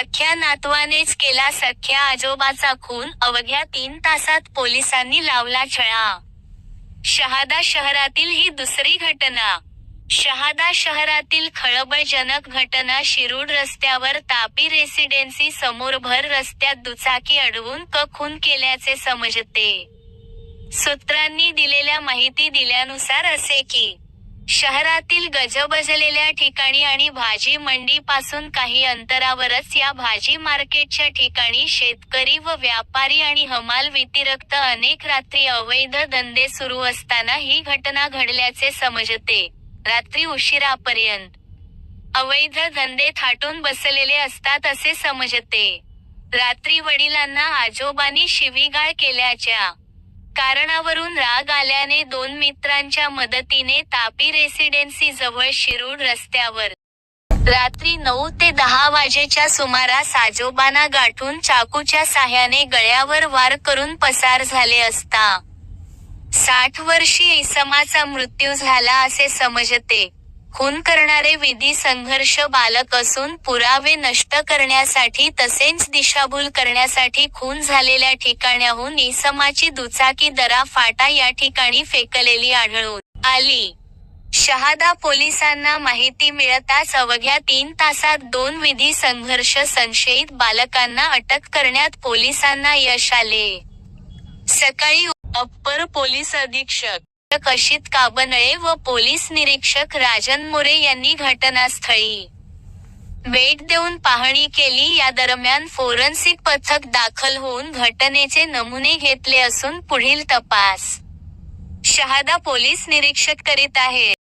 सख्या नातवानेच केला सख्या आजोबाचा खून. अवघ्या तीन तासात पोलिसांनी लावला छळा. शहादा शहरातील ही दुसरी घटना. शहादा शहरातील खळबळजनक घटना शिरूड रस्त्यावर तापी रेसिडेन्सी समोर भर रस्त्यात दुचाकी अडवून क खून केल्याचे समजते. सूत्रांनी दिलेल्या माहिती दिल्यानुसार असे की शहरातील गजबजलेल्या ठिकाणी आणि भाजी मंडी पासून काही अंतरावरच या भाजी मार्केटच्या ठिकाणी शेतकरी व व्यापारी आणि हमाल व्यतिरिक्त अनेक रात्री अवैध धंदे सुरू असताना ही घटना घडल्याचे समजते. रात्री उशिरापर्यंत. अवैध धंदे थाटून बसलेले असतात असे समजते. रात्री वडिलांना आजोबांनी शिवीगाळ केल्याच्या कारणावरून राग आल्याने दोन मित्रांच्या मदतीने तापी रेसिडेन्सी जवळ शिरूड रस्त्यावर. रात्री नऊ ते दहा वाजेच्या सुमारास आजोबांना गाठून चाकूच्या साह्याने गळ्यावर वार करून पसार झाले असता. साठ वर्षीय इसमाचा मृत्यू झाला असे समजते. खून करणारे विधी संघर्ष बालक असून पुरावे नष्ट करण्यासाठी तसेच दिशाभूल करण्यासाठी खून झालेल्या ठिकाण्याहून इसमाची दुचाकी दरा फाटा या ठिकाणी फेकलेली आढळून आली. शहादा पोलिसांना माहिती मिळताच अवघ्या तीन तासात दोन विधी संघर्ष संशयित बालकांना अटक करण्यात पोलिसांना यश आले. सकाळी अप्पर पोलीस अधीक्षक अशित काबनळे व पोलीस निरीक्षक राजन मोरे यांनी घटनास्थळी भेट देऊन पाहणी केली. या दरम्यान फोरेन्सिक पथक दाखल होऊन घटनेचे नमुने घेतले असून पुढील तपास शहादा पोलीस निरीक्षक करीत आहेत.